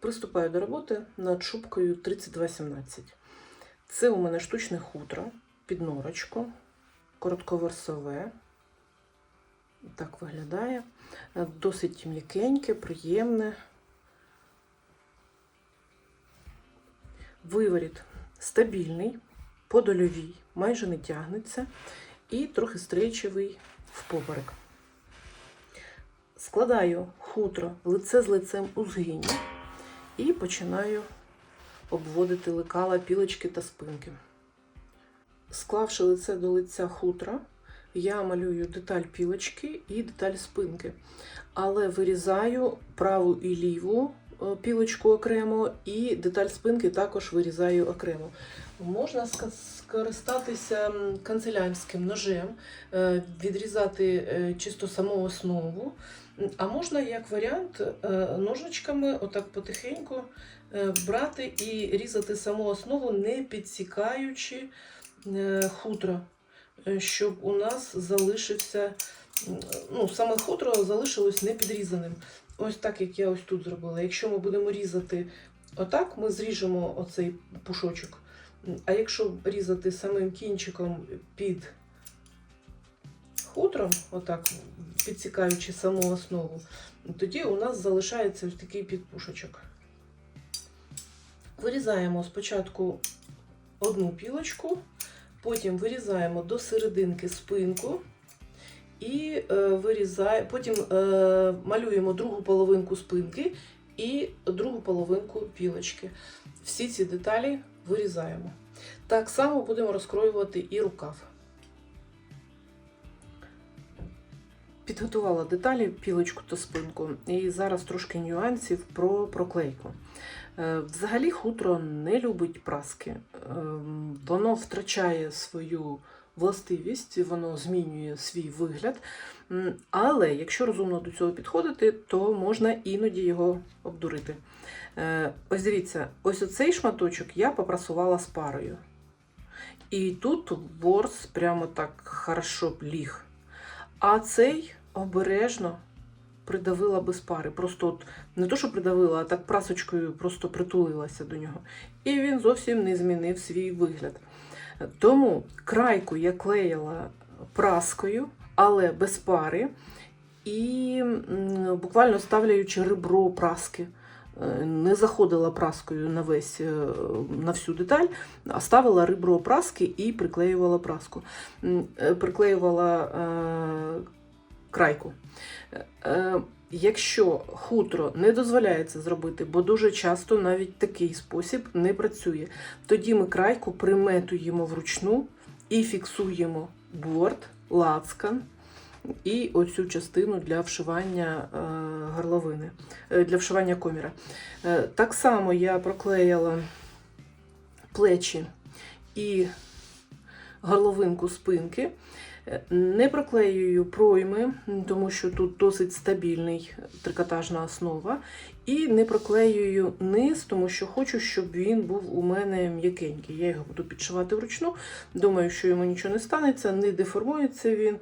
Приступаю до роботи над шубкою 3217. Це у мене штучне хутро під норочку, коротковерсове. Так виглядає. Досить м'якеньке, приємне. Виворіт стабільний, подольовий, майже не тягнеться і трохи стрейчевий впоперек. Складаю хутро лице з лицем у згині і починаю обводити лекала, пілочки та спинки. Склавши лице до лиця хутра, я малюю деталь пілочки і деталь спинки, але вирізаю праву і ліву е, пілочку окремо, і деталь спинки також вирізаю окремо. Можна скористатися канцелярським ножем, е, відрізати е, чисто саму основу, а можна як варіант е, ножичками, отак потихеньку е, брати і різати саму основу, не підсікаючи е, хутро, щоб у нас залишився, ну, саме хутро залишилось не підрізаним. Ось так, як я ось тут зробила. Якщо ми будемо різати отак, ми зріжемо оцей пушочок. А якщо різати самим кінчиком під хутром, отак, підсікаючи саму основу, тоді у нас залишається ось такий підпушочок. Вирізаємо спочатку одну пілочку, потім вирізаємо до серединки спинку і е, вирізає, потім е, малюємо другу половинку спинки і другу половинку пілочки. Всі ці деталі вирізаємо. Так само будемо розкроювати і рукав. Підготувала деталі, пілочку та спинку, і зараз трошки нюансів про проклейку. Е, Взагалі хутро не любить праски. Ем, Воно втрачає свою властивість, воно змінює свій вигляд. Але якщо розумно до цього підходити, то можна іноді його обдурити. Е, Ось дивіться, ось оцей шматочок я попрасувала з парою. І тут ворс прямо так хорошо ліг. А цей обережно придавила без пари. Просто от не то, що придавила, а так прасочкою просто притулилася до нього. І він зовсім не змінив свій вигляд. Тому крайку я клеїла праскою, але без пари, і буквально ставляючи ребро праски. Е, Не заходила праскою на весь е, на всю деталь, а ставила ребро праски і приклеювала праску. Е, Приклеювала крайку. Е, Якщо хутро не дозволяє це зробити, бо дуже часто навіть такий спосіб не працює, тоді ми крайку приметуємо вручну і фіксуємо борт, лацкан і оцю частину для вшивання е, горловини, е, для вшивання коміра. Так само я проклеїла плечі і горловинку спинки. Е, Не проклеюю пройми, тому що тут досить стабільний трикотажна основа. І не проклеюю низ, тому що хочу, щоб він був у мене м'якенький. Я його буду підшивати вручну. Думаю, що йому нічого не станеться, не деформується він.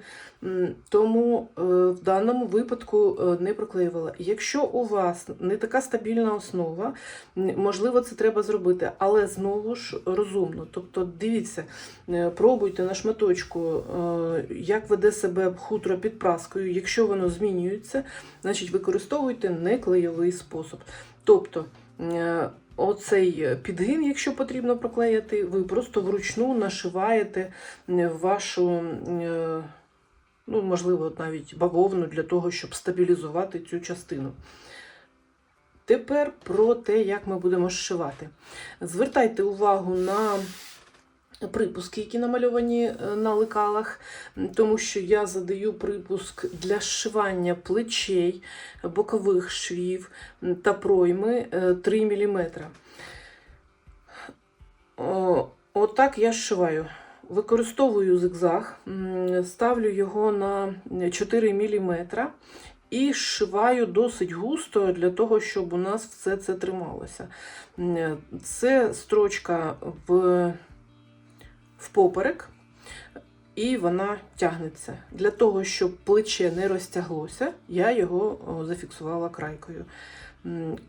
Тому е, в даному випадку е, не проклеювала. Якщо у вас не така стабільна основа, можливо, це треба зробити, але знову ж розумно. Тобто, дивіться, е, пробуйте на шматочку, як веде себе хутро під праскою. Якщо воно змінюється, значить використовуйте не клейовий спосіб. Тобто, е, Оцей підгин, якщо потрібно проклеїти, ви просто вручну нашиваєте е, вашу, е, ну, можливо, навіть бавовну для того, щоб стабілізувати цю частину. Тепер про те, як ми будемо зшивати. Звертайте увагу на припуски, які намальовані е, на лекалах, тому що я задаю припуск для зшивання плечей, бокових швів та пройми е, 3 мм. Отак я зшиваю. Використовую зигзаг, ставлю його на 4 мм і зшиваю досить густо для того, щоб у нас все це трималося. Це строчка в в поперек, і вона тягнеться. Для того, щоб плече не розтяглося, я його зафіксувала крайкою.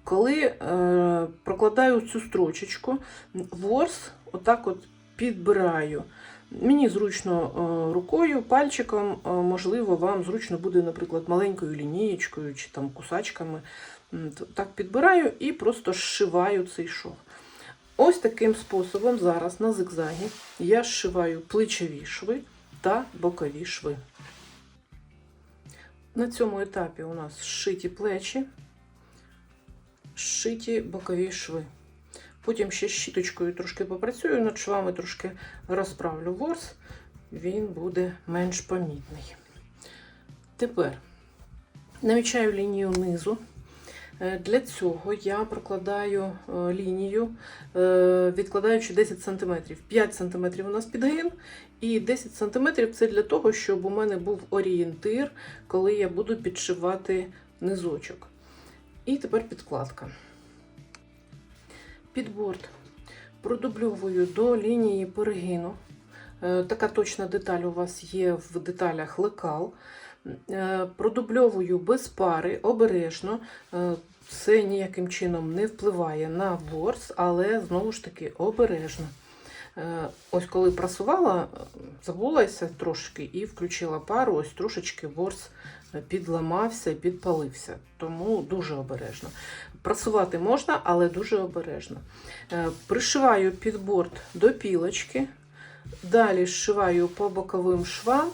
Коли е, прокладаю цю строчечку, ворс отак от підбираю. Мені зручно рукою, пальчиком, можливо, вам зручно буде, наприклад, маленькою лінієчкою чи там кусачками. Так підбираю і просто зшиваю цей шов. Ось таким способом зараз на зигзагі я зшиваю плечові шви та бокові шви. На цьому етапі у нас зшиті плечі, зшиті бокові шви. Потім ще щіточкою трошки попрацюю, над швами трошки розправлю ворс, він буде менш помітний. Тепер намічаю лінію низу. Е, Для цього я прокладаю е, лінію, е, відкладаючи 10 см. 5 см у нас підгин, і 10 см це для того, щоб у мене був орієнтир, коли я буду підшивати низочок. І тепер підкладка. Підборд продубльовую до лінії перегину. Така точна деталь у вас є в деталях лекал. Е, Продубльовую без пари, обережно. Е, Це ніяким чином не впливає на ворс, але знову ж таки обережно. Е, Ось коли прасувала, забулася трошки і включила пару, ось трошечки ворс підламався, підпалився. Тому дуже обережно. Прасувати можна, але дуже обережно. Пришиваю підборд до пілочки, далі зшиваю по боковим швам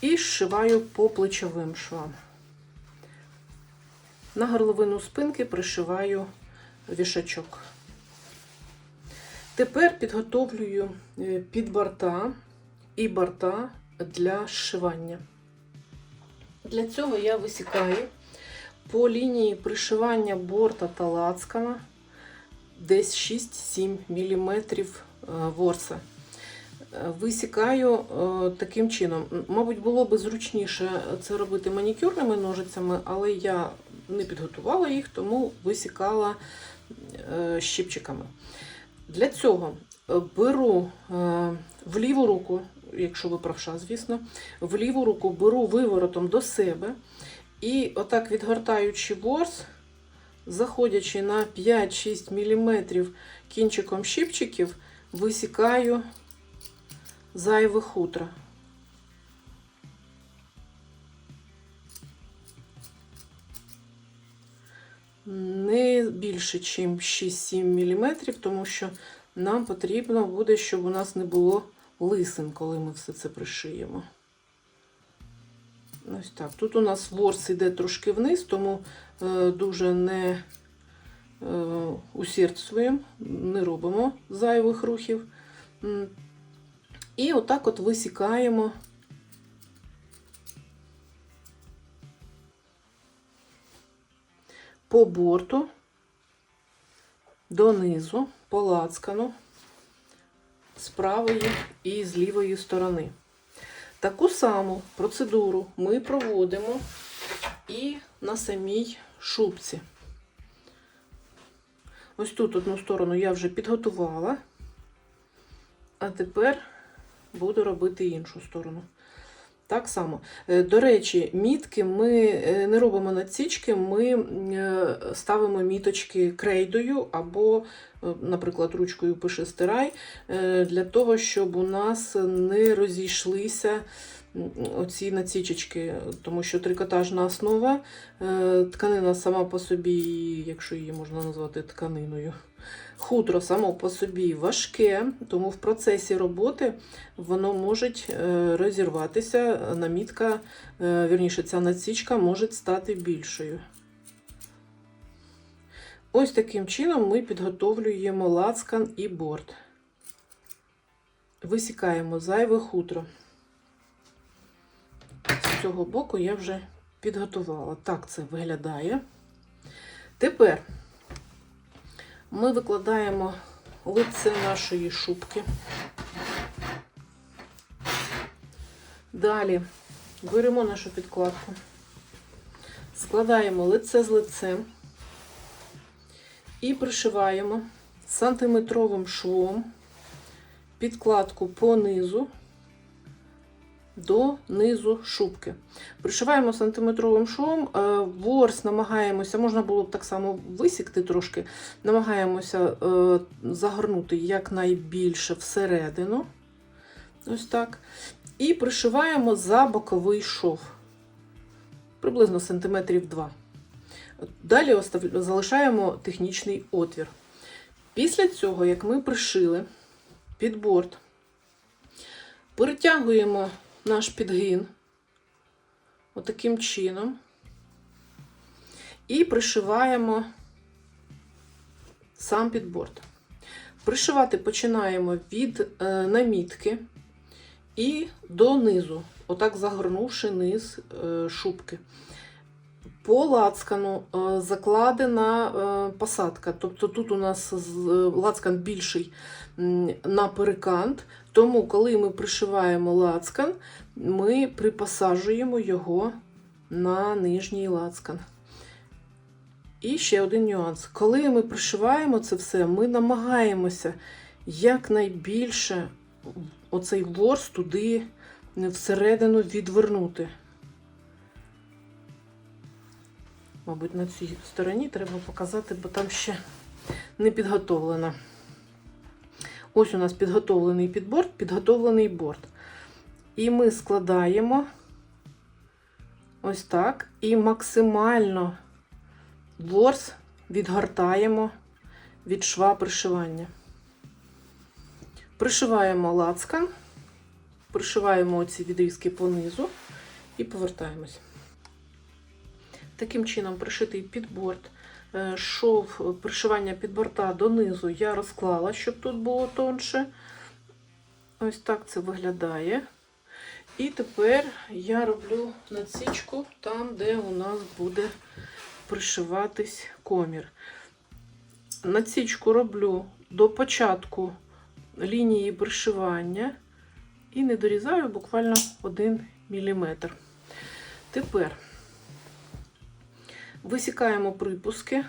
і зшиваю по плечовим швам. На горловину спинки пришиваю вішачок. Тепер підготовлюю е, під борта і борта для зшивання. Для цього я висікаю по лінії пришивання борта та лацкана десь 6-7 мм ворса. Висікаю е, таким чином. Мабуть, було би зручніше це робити манікюрними ножицями, але я не підготувала їх, тому висікала е, щипчиками. Для цього е, беру в ліву руку, якщо ви правша, звісно, в ліву руку беру виворотом до себе і отак відгортаючи ворс, заходячи на 5-6 мм кінчиком щипчиків, висікаю зайве хутро. Не більше, ніж 6-7 мм, тому що нам потрібно буде, щоб у нас не було лисин, коли ми все це пришиємо. Ось так. Тут у нас ворс йде трошки вниз, тому е, дуже не е, усердствуємо, не робимо зайвих рухів. І отак от висікаємо. По борту, донизу, по лацкану, з правої і з лівої сторони. Таку саму процедуру ми проводимо і на самій шубці. Ось тут одну сторону я вже підготувала, а тепер буду робити іншу сторону. Так само. Е, До речі, мітки ми е, не робимо надсічки, ми е, ставимо міточки крейдою або, наприклад, ручкою пише стирай, для того, щоб у нас не розійшлися оці надсічечки, тому що трикотажна основа, тканина сама по собі, якщо її можна назвати тканиною. Хутро само по собі важке, тому в процесі роботи воно може розірватися, намітка, е, вірніше, ця надсічка може стати більшою. Ось таким чином ми підготовлюємо лацкан і борт. Висікаємо зайве хутро. З цього боку я вже підготувала. Так це виглядає. Тепер ми викладаємо лице нашої шубки. Далі беремо нашу підкладку, складаємо лице з лицем і пришиваємо сантиметровим швом підкладку по низу до низу шубки. Пришиваємо сантиметровим швом, е, ворс намагаємося, можна було б так само висікти трошки, намагаємося е, загорнути якнайбільше всередину. Ось так. І пришиваємо за боковий шов. Приблизно сантиметрів 2. Далі залишаємо технічний отвір. Після цього, як ми пришили підборд, перетягуємо наш підгін отаким чином і пришиваємо сам підборд. Пришивати починаємо від е, намітки і донизу, отак загорнувши низ е, шубки. По лацкану е, закладена е, посадка. Тобто тут у нас е, лацкан більший на перекант, тому коли ми пришиваємо лацкан, ми припосаджуємо його на нижній лацкан. І ще один нюанс. Коли ми пришиваємо це все, ми намагаємося якнайбільше оцей ворс туди всередину відвернути. Мабуть, на цій стороні треба показати, бо там ще не підготовлено. Ось у нас підготовлений підборд, підготовлений борт. І ми складаємо ось так. І максимально ворс відгортаємо від шва пришивання. Пришиваємо лацкан, пришиваємо оці відрізки понизу і повертаємось. Таким чином пришитий підборд, е, шов пришивання підборта донизу я розклала, щоб тут було тонше. Ось так це виглядає. І тепер я роблю надсічку там, де у нас буде пришиватись комір. Надсічку роблю до початку лінії пришивання і не дорізаю буквально 1 мм. Тепер висікаємо припуски.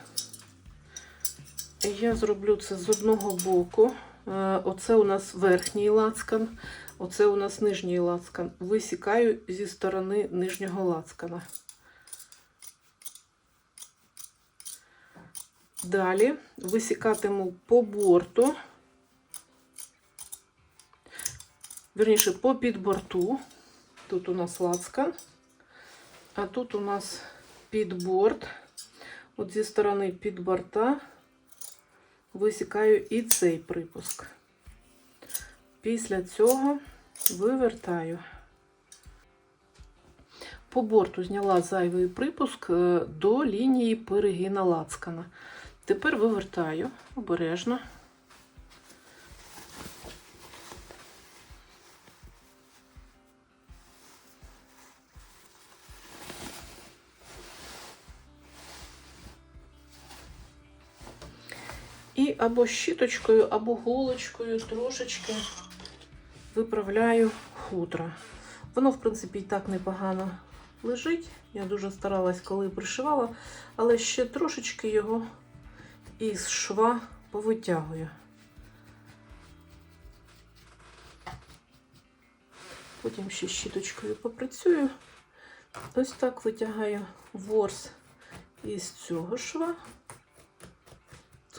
Я зроблю це з одного боку. Е, Оце у нас верхній лацкан, оце у нас нижній лацкан. Висікаю зі сторони нижнього лацкана. Далі висікатиму по борту, верніше, по підборту. Тут у нас лацкан, а тут у нас підборд. От зі сторони підборта висікаю і цей припуск. Після цього вивертаю. По борту зняла зайвий припуск е, до лінії перегина лацкана. Тепер вивертаю обережно. І або щіточкою, або голочкою трошечки виправляю хутро. Воно, в принципі, і так непогано лежить. Я дуже старалась, коли пришивала, але ще трошечки його із шва повитягую. Потім ще щіточкою попрацюю. Ось так витягаю ворс із цього шва.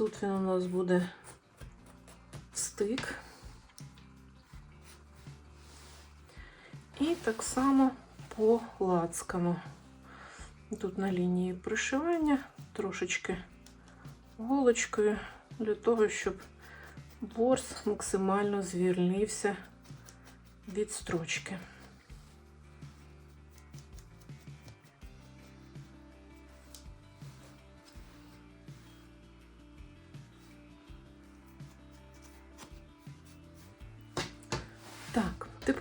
Тут він у нас буде стик. І так само по лацкану. Тут на лінії пришивання трошечки голочкою для того, щоб ворс максимально звільнився від строчки.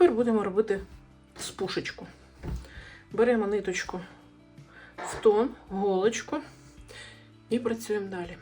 Тепер будемо робити спушечку. Беремо ниточку в тон, голочку і працюємо далі.